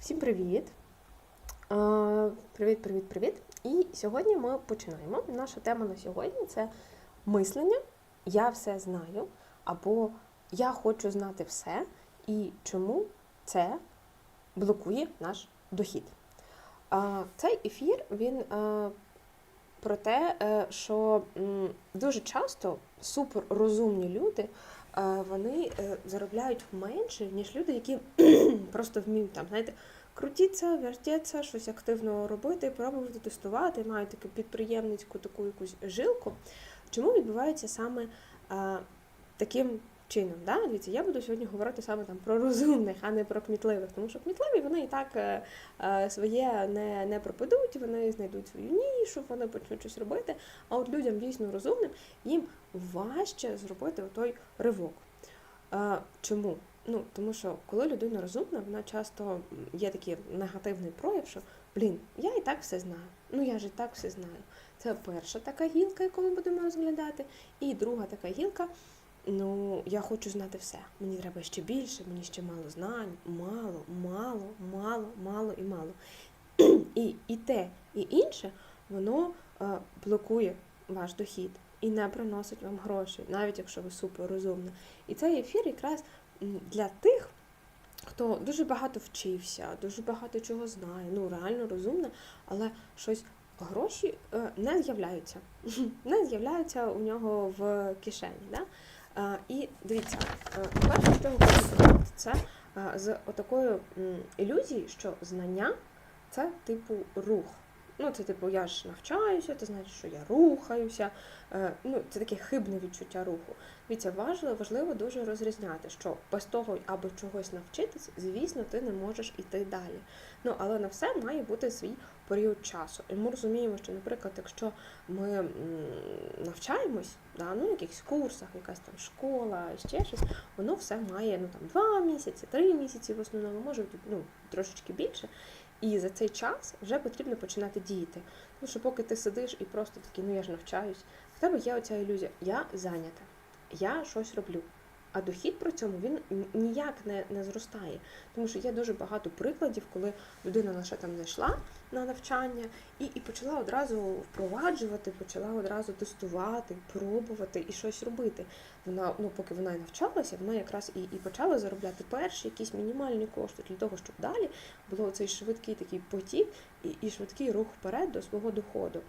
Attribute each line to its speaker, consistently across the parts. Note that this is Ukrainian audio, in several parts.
Speaker 1: Всім привіт! Е, Привіт, привіт, привіт! І сьогодні ми починаємо. Наша тема на сьогодні це мислення. Я все знаю, або я хочу знати все, і чому це блокує наш дохід. Цей ефір він е, про те, е, що дуже часто суперрозумні люди вони е, заробляють менше, ніж люди, які просто вміють там, знаєте, крутіться, вертіться, щось активно робити, пробувати тестувати, мають таку підприємницьку таку якусь жилку. Чому відбувається саме таким чином? Да? Дивіться, я буду сьогодні говорити саме там про розумних, а не про кмітливих, тому що кмітливі вони і так е, е, своє не, не пропадуть, вони знайдуть свою нішу, вони почнуть щось робити. А от людям дійсно розумним їм важче зробити той ривок. Е, чому? Ну, тому що коли людина розумна, вона часто є такий негативний прояв, що блін, я і так все знаю. Ну я ж і так все знаю. Це перша така гілка, яку ми будемо розглядати. І друга така гілка. Ну, я хочу знати все. Мені треба ще більше, мені ще мало знань, мало, мало, мало, мало і мало. І, і те, і інше, воно е, блокує ваш дохід і не приносить вам грошей, навіть якщо ви супер розумна. І цей ефір якраз для тих, хто дуже багато вчився, дуже багато чого знає, ну реально розумно, але щось гроші е, не з'являються. Не з'являються у нього в кишені. Да? І дивіться, перше, що я хочу це з отакою ілюзією, що знання це типу рух. Ну, це типу, я ж навчаюся, це значить, що я рухаюся. Е, Ну, це таке хибне відчуття руху. Дивіться, важливо, важливо дуже розрізняти, що без того, аби чогось навчитись, звісно, ти не можеш іти далі. Ну, але на все має бути свій період часу. І ми розуміємо, що, наприклад, якщо ми навчаємось, да, ну, на якихось курсах, якась там школа, ще щось, воно все має ну, там, два місяці, три місяці в основному, може ну, трошечки більше. І за цей час вже потрібно починати діяти. Тому що поки ти сидиш і просто такий, ну я ж навчаюсь, в тебе є оця ілюзія, я зайнята, я щось роблю. А дохід при цьому він ніяк не, не зростає. Тому що є дуже багато прикладів, коли людина лише там зайшла на навчання і, і почала одразу впроваджувати, почала одразу тестувати, пробувати і щось робити. Вона, ну поки вона і навчалася, вона якраз і, і почала заробляти перші якісь мінімальні кошти для того, щоб далі було цей швидкий такий потік і, і швидкий рух вперед до свого доходу.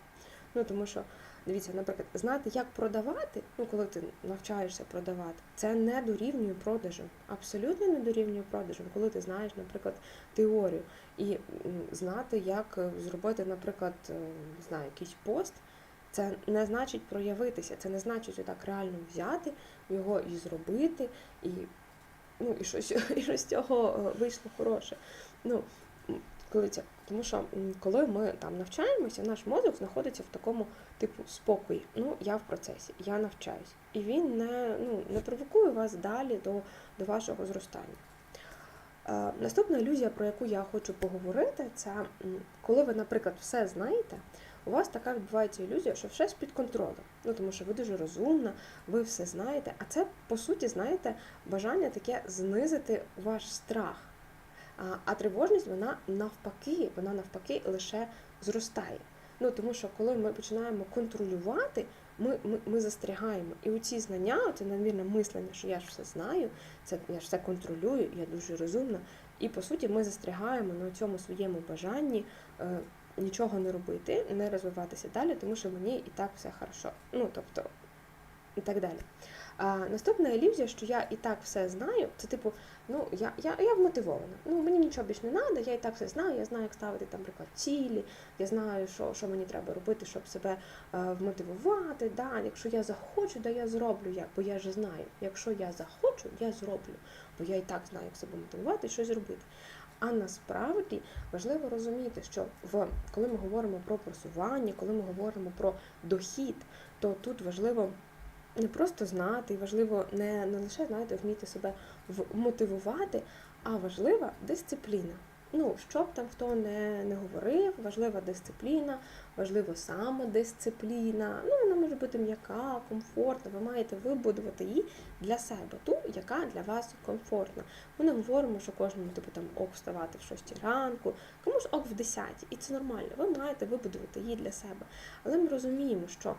Speaker 1: Ну тому що дивіться, наприклад, знати, як продавати, ну коли ти навчаєшся продавати, це не дорівнює продажу. Абсолютно не дорівнює продажу, коли ти знаєш, наприклад, теорію і знати, як е, зробити, наприклад, е, не знаю, якийсь пост. Це не значить проявитися, це не значить отак реально взяти його і зробити, і, ну, і, щось, і щось з цього е, вийшло хороше. Ну, м, тому що коли ми там навчаємося, наш мозок знаходиться в такому типу спокої. Ну, я в процесі, я навчаюсь. І він не, ну, не провокує вас далі до, до вашого зростання. Е, наступна ілюзія, про яку я хочу поговорити, це коли ви, наприклад, все знаєте, у вас така відбувається ілюзія, що все під контролем. Ну тому що ви дуже розумна, ви все знаєте. А це, по суті, знаєте, бажання таке знизити ваш страх. А, тривожність, вона навпаки, вона навпаки лише зростає. Ну тому що коли ми починаємо контролювати, ми, ми, ми застрягаємо. І оці знання, це надмірне мислення, що я ж все знаю, це я ж все контролюю, я дуже розумна. І по суті, ми застрягаємо на цьому своєму бажанні е, нічого не робити, не розвиватися далі, тому що мені і так все хорошо. Ну тобто, і так далі. А, наступна ілюзія, що я і так все знаю, це типу, ну я, я, я вмотивована. Ну мені нічого більше не треба, я і так все знаю, я знаю, як ставити там, наприклад, цілі, я знаю, що, що мені треба робити, щоб себе е, вмотивувати. Да, якщо я захочу, да я зроблю, я, бо я ж знаю. Якщо я захочу, я зроблю, бо я і так знаю, як себе мотивувати щось зробити. А насправді важливо розуміти, що в коли ми говоримо про просування, коли ми говоримо про дохід, то тут важливо не просто знати, і важливо не, не лише знаєте, вміти себе мотивувати, а важлива дисципліна. ну, що б там хто не, не говорив, важлива дисципліна, важлива самодисципліна. Ну, вона може бути м'яка, комфортна. Ви маєте вибудувати її для себе, ту, яка для вас комфортна. Ми не говоримо, що кожному типу там ок вставати в 6 ранку, комусь ок в 10, і це нормально. Ви маєте вибудувати її для себе. Але ми розуміємо, що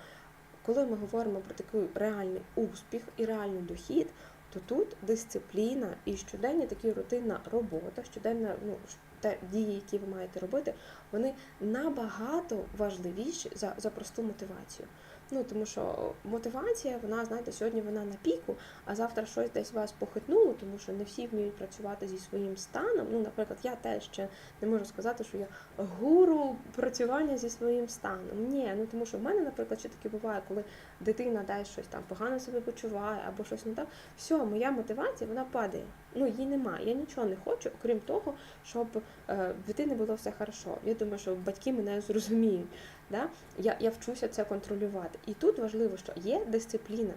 Speaker 1: коли ми говоримо про такий реальний успіх і реальний дохід, то тут дисципліна і щоденна такі рутинна робота, щоденна ну, те дії, які ви маєте робити, вони набагато важливіші за, за просту мотивацію. Ну тому що мотивація, вона, знаєте, сьогодні вона на піку, а завтра щось десь вас похитнуло, тому що не всі вміють працювати зі своїм станом. Ну, наприклад, я теж ще не можу сказати, що я гуру працювання зі своїм станом. Ні, ну тому що в мене, наприклад, ще таке буває, коли дитина десь щось там погано себе почуває або щось не так. Все, моя мотивація вона падає. Ну її немає. Я нічого не хочу, окрім того, щоб е, в дитини було все хорошо. Я думаю, що батьки мене зрозуміють. Да? Я, я вчуся це контролювати. І тут важливо, що є дисципліна,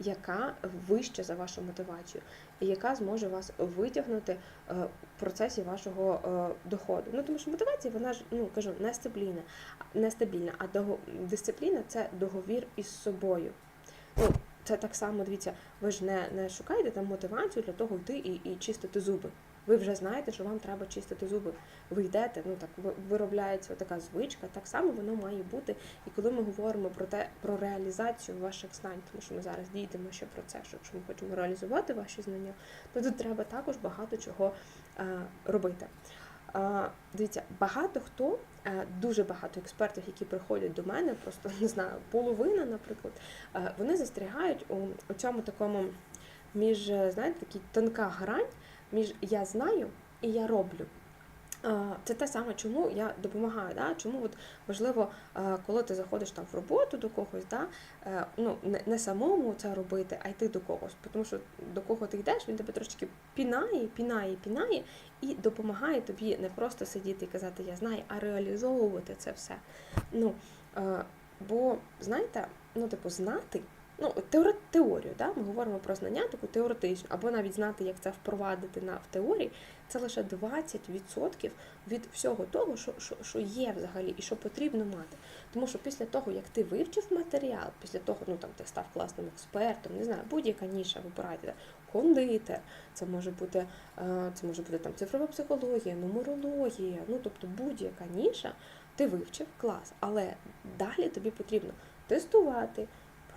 Speaker 1: яка вища за вашу мотивацію, і яка зможе вас витягнути е, в процесі вашого е, доходу. Ну тому що мотивація, вона ж ну кажу, нестабільна, нестабільна, а дисципліна це договір із собою. Ну, це так само, дивіться, ви ж не, не шукаєте там мотивацію для того йти і, і чистити зуби. Ви вже знаєте, що вам треба чистити зуби. Ви йдете, ну так виробляється така звичка, так само воно має бути. І коли ми говоримо про те, про реалізацію ваших знань, тому що ми зараз дійдемо ще про це, що якщо ми хочемо реалізувати ваші знання, то тут треба також багато чого е, робити. Е, дивіться, багато хто, е, дуже багато експертів, які приходять до мене, просто не знаю, половина, наприклад, вони застрягають у, у цьому такому між, знаєте, такий тонка грань між я знаю і я роблю. Це те саме, чому я допомагаю. Да? Чому от важливо, е, коли ти заходиш там в роботу до когось, да? е, ну, не, самому це робити, а йти до когось. Тому що до кого ти йдеш, він тебе трошки пінає, пінає, пінає і допомагає тобі не просто сидіти і казати Я знаю, а реалізовувати це все. Ну, е, бо знаєте, ну, типу, знати. Ну, теорію, да? ми говоримо про знання таку теоретичну, або навіть знати, як це впровадити на в теорії, це лише 20% від всього того, що, що, що є взагалі і що потрібно мати. Тому що після того, як ти вивчив матеріал, після того, ну там ти став класним експертом, не знаю, будь-яка ніша вибирайте, да, кондитер, це може бути, е, це може бути там цифрова психологія, нумерологія, ну тобто будь-яка ніша, ти вивчив клас, але далі тобі потрібно тестувати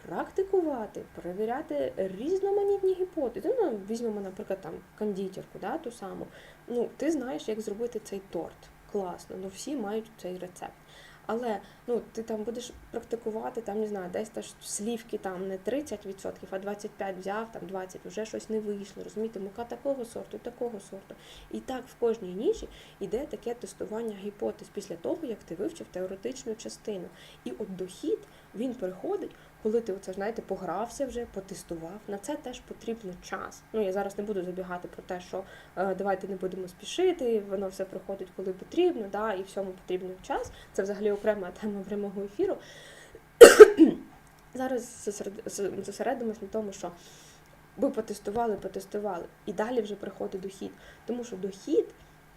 Speaker 1: практикувати, перевіряти різноманітні гіпотези. Ну, візьмемо, наприклад, там кондитерку, да, ту саму. Ну, ти знаєш, як зробити цей торт. Класно, ну всі мають цей рецепт. Але ну, ти там будеш практикувати, там, не знаю, десь теж слівки там не 30%, а 25% взяв, там 20%, вже щось не вийшло. Розумієте, мука такого сорту, такого сорту. І так в кожній ніші йде таке тестування гіпотез після того, як ти вивчив теоретичну частину. І от дохід він приходить, коли ти оце, знаєте, погрався вже, потестував. На це теж потрібно час. Ну я зараз не буду забігати про те, що е, давайте не будемо спішити, воно все приходить, коли потрібно, да, і всьому потрібен час. Це взагалі окрема тема прямого ефіру. Зараз зосередимось на тому, що ви потестували, потестували, і далі вже приходить дохід. Тому що дохід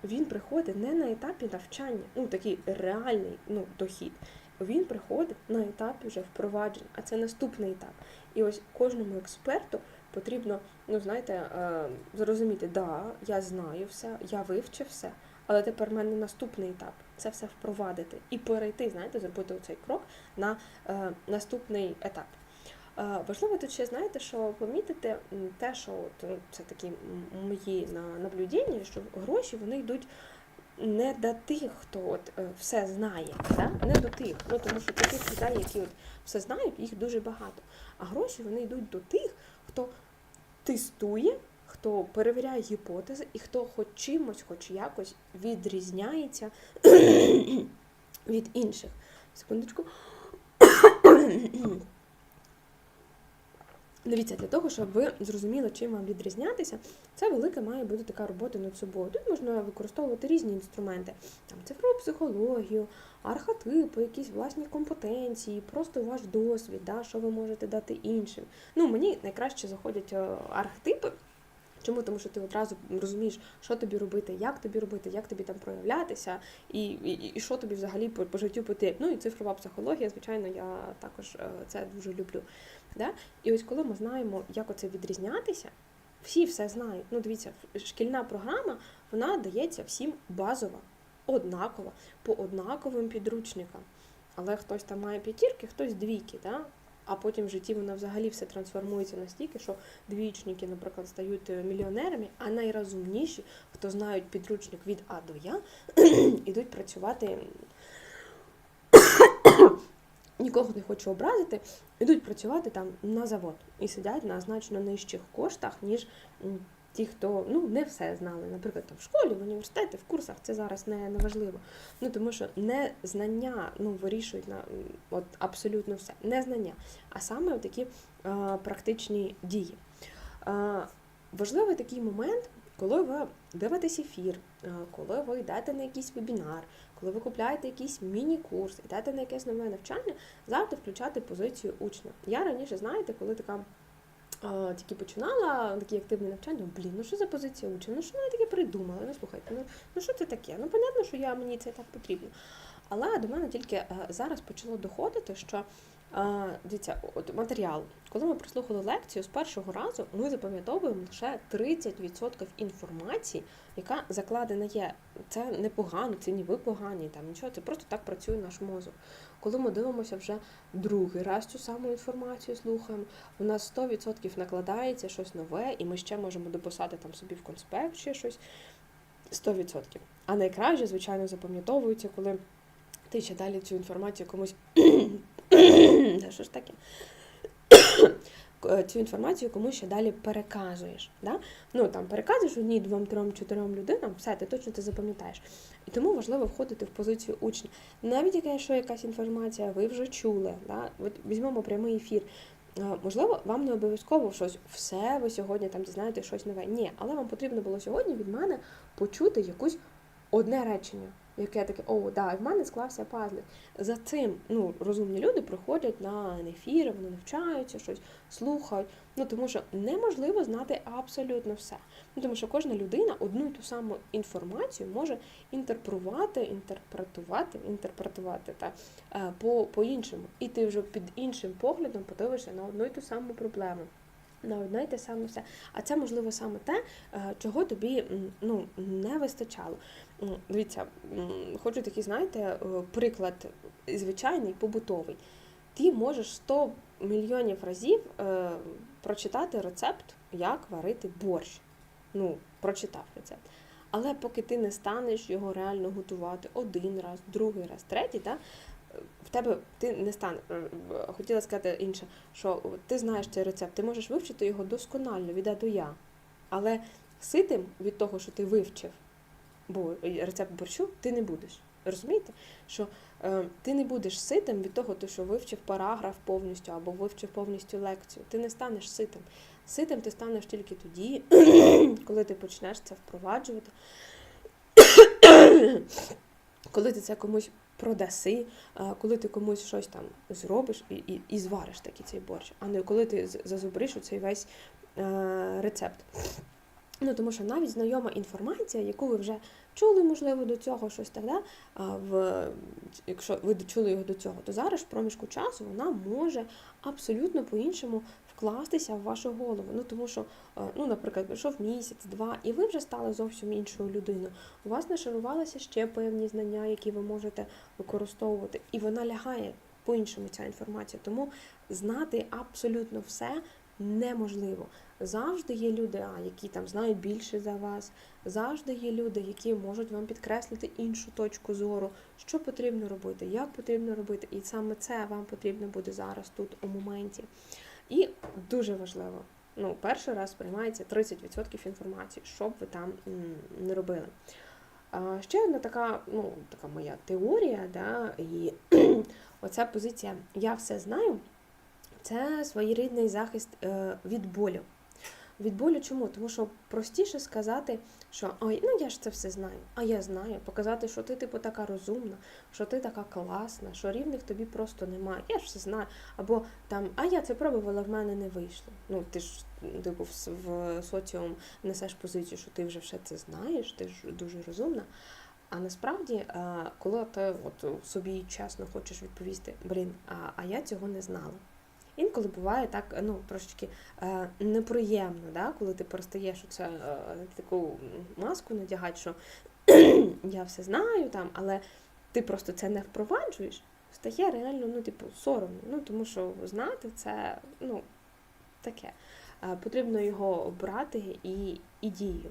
Speaker 1: він приходить не на етапі навчання, ну такий реальний ну, дохід. Він приходить на етапі вже впровадження, а це наступний етап. І ось кожному експерту потрібно, ну знаєте, е, зрозуміти, да, я знаю все, я вивчив все, але тепер в мене наступний етап це все впровадити і перейти, знаєте, зробити оцей крок на е, наступний етап. Е, Важливо тут ще знаєте, що помітити те, що от, це такі мої на- наблюдення, що гроші вони йдуть не до тих, хто от е, все знає, да? не до тих. Ну тому що таких людей, які от все знають, їх дуже багато. А гроші вони йдуть до тих, хто тестує, хто перевіряє гіпотези і хто хоч чимось, хоч якось відрізняється від інших. Секундочку. Дивіться, для того, щоб ви зрозуміли, чим вам відрізнятися, це велика має бути така робота над собою. Тут можна використовувати різні інструменти, там цифрову психологію, архетипи, якісь власні компетенції, просто ваш досвід, да, що ви можете дати іншим. Ну, мені найкраще заходять е, архетипи. Чому? Тому що ти одразу розумієш, що тобі робити, як тобі робити, як тобі там проявлятися, і і, і що тобі взагалі по, по життю потрібно. Ну і цифрова психологія, звичайно, я також е, це дуже люблю. Да? І ось коли ми знаємо, як оце відрізнятися, всі все знають. Ну, дивіться, шкільна програма вона дається всім базова, однакова, по однаковим підручникам. Але хтось там має п'ятірки, хтось двійки. Да? А потім в житті воно взагалі все трансформується настільки, що двічники, наприклад, стають е, мільйонерами, а найрозумніші, хто знають підручник від А до Я, ідуть працювати. Нікого не хочу образити, ідуть працювати там на завод і сидять на значно нижчих коштах, ніж ті, хто ну не все знали. Наприклад, там в школі, в університеті, в курсах це зараз не, не важливо. Ну тому що не знання ну, вирішують на от абсолютно все. Не знання, а саме такі а, практичні дії. А, Важливий такий момент, коли ви дивитесь ефір, коли ви йдете на якийсь вебінар, коли ви купляєте якийсь міні-курс, йдете на якесь нове навчання, завжди включати позицію учня. Я раніше, знаєте, коли така а, тільки починала такі активні навчання, блін, ну що за позиція учня? Ну що вони таке придумали? Ну слухайте, ну ну що це таке? Ну, понятно, що я мені це так потрібно. Але до мене тільки зараз почало доходити, що Дивіться, от матеріал. Коли ми прослухали лекцію з першого разу, ми запам'ятовуємо лише 30% інформації, яка закладена є. Це не погано, це ні ви погані, там нічого, це просто так працює наш мозок. Коли ми дивимося вже другий раз цю саму інформацію, слухаємо, у нас 100% накладається щось нове, і ми ще можемо дописати там собі в конспект ще щось 100%. А найкраще, звичайно, запам'ятовується, коли ти ще далі цю інформацію комусь. Та що ж таке? Цю інформацію комусь ще далі переказуєш. Да? Ну там переказуєш одній, двом, трьом, чотирьом людинам, все, ти точно це запам'ятаєш. І тому важливо входити в позицію учня. Навіть якщо якась інформація, ви вже чули, да? От візьмемо прямий ефір. Можливо, вам не обов'язково щось все ви сьогодні там дізнаєте щось нове. Ні, але вам потрібно було сьогодні від мене почути якусь одне речення яке таке, о, да, в мене склався пазлик. За цим ну, розумні люди приходять на ефіри, вони навчаються, щось слухають. Ну тому що неможливо знати абсолютно все. Ну тому що кожна людина одну і ту саму інформацію може інтерпретувати, інтерпретувати, інтерпретувати та е, по, по іншому. І ти вже під іншим поглядом подивишся на одну і ту саму проблему на одне й те саме все. А це, можливо, саме те, е, чого тобі ну, не вистачало. Дивіться, хочу такий, знаєте, е, приклад звичайний, побутовий. Ти можеш 100 мільйонів разів е, прочитати рецепт, як варити борщ. Ну, прочитав рецепт. Але поки ти не станеш його реально готувати один раз, другий раз, третій, да, в тебе ти не стане. Хотіла сказати інше, що ти знаєш цей рецепт, ти можеш вивчити його досконально від А до Я. Але ситим від того, що ти вивчив, бо рецепт борщу, ти не будеш. Розумієте? Що е, ти не будеш ситим від того, що вивчив параграф повністю або вивчив повністю лекцію. Ти не станеш ситим. Ситим ти станеш тільки тоді, коли ти почнеш це впроваджувати, коли ти це комусь продаси, коли ти комусь щось там зробиш і і, і звариш такий цей борщ, а не коли ти зазубриш цей весь е, рецепт. Ну, Тому що навіть знайома інформація, яку ви вже чули, можливо, до цього щось так, да? в, якщо ви чули його до цього, то зараз в проміжку часу вона може абсолютно по-іншому вкластися в вашу голову. Ну тому що, е, ну, наприклад, пройшов місяць, два, і ви вже стали зовсім іншою людиною. У вас нашарувалися ще певні знання, які ви можете використовувати, і вона лягає по-іншому ця інформація. Тому знати абсолютно все неможливо. Завжди є люди, які там знають більше за вас. Завжди є люди, які можуть вам підкреслити іншу точку зору, що потрібно робити, як потрібно робити. І саме це вам потрібно буде зараз тут у моменті. І дуже важливо, ну, перший раз сприймається 30% інформації, що б ви там не робили. Ще одна така, ну, така моя теорія, да, і оця позиція Я все знаю, це своєрідний захист е, від болю. Від болю чому? Тому що простіше сказати, що ой, ну я ж це все знаю, а я знаю. Показати, що ти типу така розумна, що ти така класна, що рівних тобі просто немає. Я ж все знаю. Або там, а я це пробувала, в мене не вийшло. Ну ти ж типу в, соціум несеш позицію, що ти вже все це знаєш, ти ж дуже розумна. А насправді, е, коли ти от собі чесно хочеш відповісти, блін, а я цього не знала. Інколи буває так, ну трошечки е, неприємно, да? коли ти перестаєш оце, е, таку маску надягати, що я все знаю там, але ти просто це не впроваджуєш, стає реально, ну, типу, соромно. Ну, тому що знати це, ну, таке. Е, потрібно його брати і, і дію.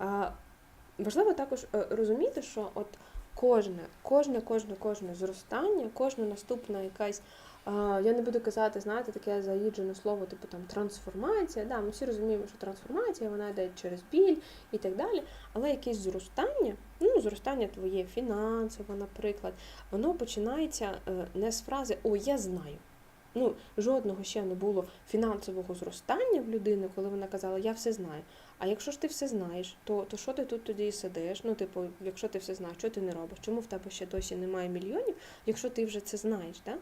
Speaker 1: Е, важливо також е, розуміти, що от кожне, кожне, кожне, кожне зростання, кожна наступна якась. Я не буду казати, знаєте, таке заїджене слово, типу там трансформація. Да, ми всі розуміємо, що трансформація вона йде через біль і так далі. Але якесь зростання, ну зростання твоє фінансове, наприклад, воно починається е, не з фрази О, я знаю. Ну, жодного ще не було фінансового зростання в людини, коли вона казала, я все знаю. А якщо ж ти все знаєш, то, то що ти тут тоді сидиш? Ну, типу, якщо ти все знаєш, що ти не робиш? Чому в тебе ще досі немає мільйонів, якщо ти вже це знаєш? Да?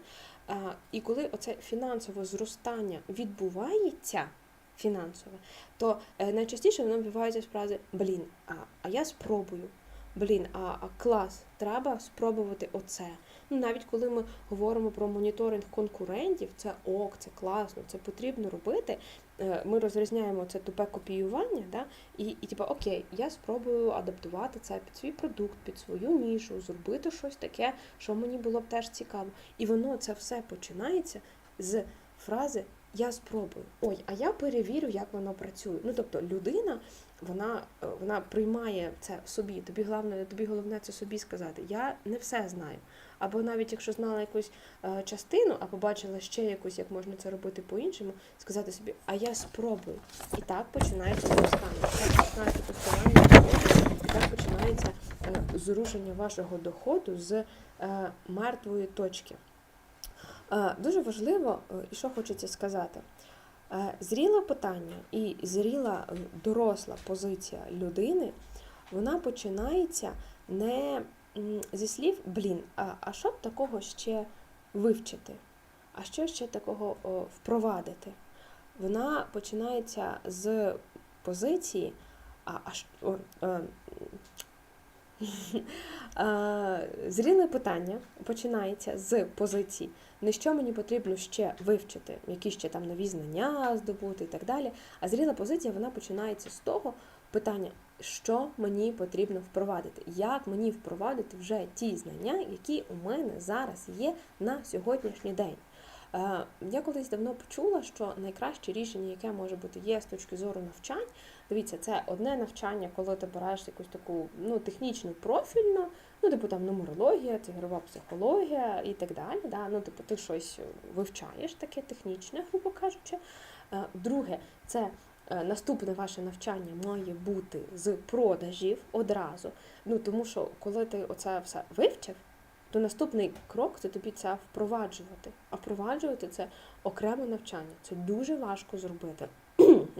Speaker 1: А, і коли оце фінансове зростання відбувається фінансове, то е, найчастіше воно відбувається з фрази Блін, а, а я спробую. Блін, а, а клас, треба спробувати оце. Ну, навіть коли ми говоримо про моніторинг конкурентів, це ок, це класно, це потрібно робити. Е, Ми розрізняємо це тупе копіювання, да? і, і типу, окей, я спробую адаптувати це під свій продукт, під свою нішу, зробити щось таке, що мені було б теж цікаво. І воно це все починається з фрази Я спробую. Ой, а я перевірю, як воно працює. Ну тобто людина, вона, е, вона приймає це в собі. Тобі головне, тобі головне це собі сказати. Я не все знаю. Або навіть якщо знала якусь е, частину, а побачила ще якусь, як можна це робити по-іншому, сказати собі, а я спробую. І так починається зростання, так починається постарання доходу, і так починається е, зрушення вашого доходу з мертвої точки. Е, Дуже важливо, е, і що хочеться сказати. Е, Зріле питання і зріла доросла позиція людини, вона починається не зі слів блін, а, що б такого ще вивчити? А що ще такого впровадити? Вона починається з позиції, а, а зріле питання починається з позиції, не що мені потрібно ще вивчити, які ще там нові знання здобути і так далі. А зріла позиція вона починається з того питання, що мені потрібно впровадити, як мені впровадити вже ті знання, які у мене зараз є на сьогоднішній день. Е, Я колись давно почула, що найкраще рішення, яке може бути є з точки зору навчань, дивіться, це одне навчання, коли ти береш якусь таку ну, технічну профільну, ну, типу там нумерологія, цифрова психологія і так далі. Да? Ну, типу, ти щось вивчаєш таке технічне, грубо кажучи. Е, Друге, це е, наступне ваше навчання має бути з продажів одразу. Ну, тому що коли ти оце все вивчив, то наступний крок це тобі це впроваджувати. А впроваджувати це окреме навчання. Це дуже важко зробити.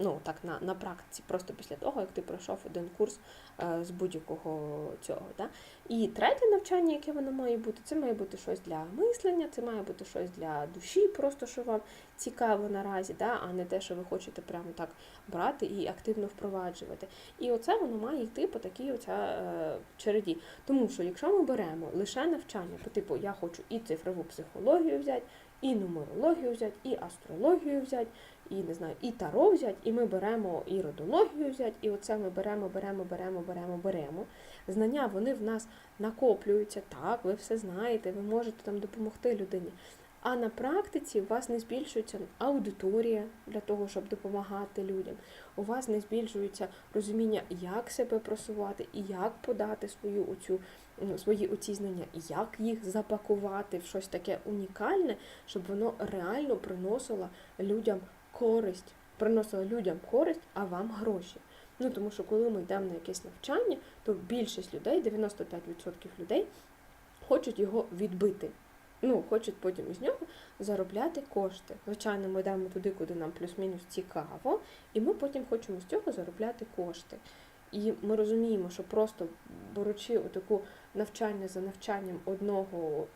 Speaker 1: Ну, так, на, на практиці, просто після того, як ти пройшов один курс е, з будь-якого цього. Да? І третє навчання, яке воно має бути, це має бути щось для мислення, це має бути щось для душі, просто що вам цікаво наразі, да? а не те, що ви хочете прямо так брати і активно впроваджувати. І оце воно має йти по такій оця е, череді. Тому що якщо ми беремо лише навчання, по типу я хочу і цифрову психологію взяти, і нумерологію взяти, і астрологію взяти, і не знаю, і таро взяти, і ми беремо і родологію взяти, і оце ми беремо, беремо, беремо, беремо, беремо. Знання вони в нас накоплюються. Так, ви все знаєте, ви можете там допомогти людині. А на практиці у вас не збільшується аудиторія для того, щоб допомагати людям. У вас не збільшується розуміння, як себе просувати і як подати свою оцю, свої оці знання, як їх запакувати в щось таке унікальне, щоб воно реально приносило людям користь, приносило людям користь, а вам гроші. Ну тому що коли ми йдемо на якесь навчання, то більшість людей, 95% людей, хочуть його відбити. ну, хочуть потім із нього заробляти кошти. Звичайно, ми йдемо туди, куди нам плюс-мінус цікаво, і ми потім хочемо з цього заробляти кошти. І ми розуміємо, що просто беручи отаку навчання за навчанням одного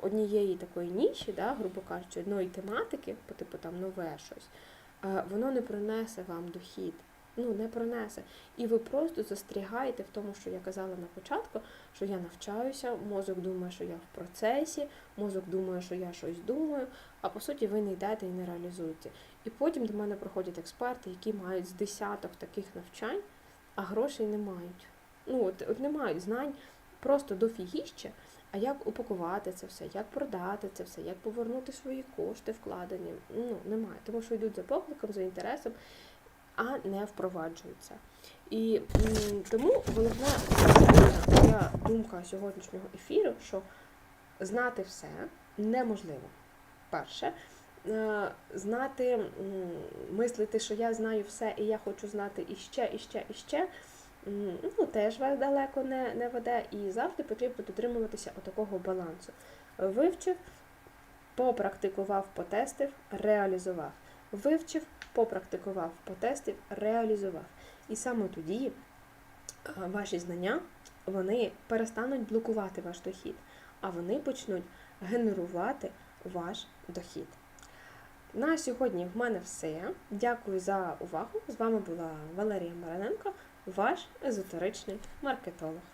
Speaker 1: однієї такої ніші, да, грубо кажучи, одної тематики, типу там нове щось, е, воно не принесе вам дохід. Ну, не принесе. І ви просто застрягаєте в тому, що я казала на початку, що я навчаюся, мозок думає, що я в процесі, мозок думає, що я щось думаю, а по суті ви не йдете і не реалізуєте. І потім до мене приходять експерти, які мають з десяток таких навчань, а грошей не мають. Ну, от, от не мають знань просто дофігіще, а як упакувати це все, як продати це все, як повернути свої кошти вкладені. Ну, немає. Тому що йдуть за покликом, за інтересом, а не впроваджуються. І тому головна моя думка сьогоднішнього ефіру, що знати все неможливо. Перше, е, знати, мислити, що я знаю все і я хочу знати іще, іще, іще, ну, теж вас далеко не, не веде, і завжди потрібно дотримуватися отакого балансу. Вивчив, попрактикував, потестив, реалізував. Вивчив, попрактикував, потестив, реалізував. І саме тоді е, ваші знання вони перестануть блокувати ваш дохід, а вони почнуть генерувати ваш дохід. На сьогодні в мене все. Дякую за увагу. З вами була Валерія Мараненко, ваш езотеричний маркетолог.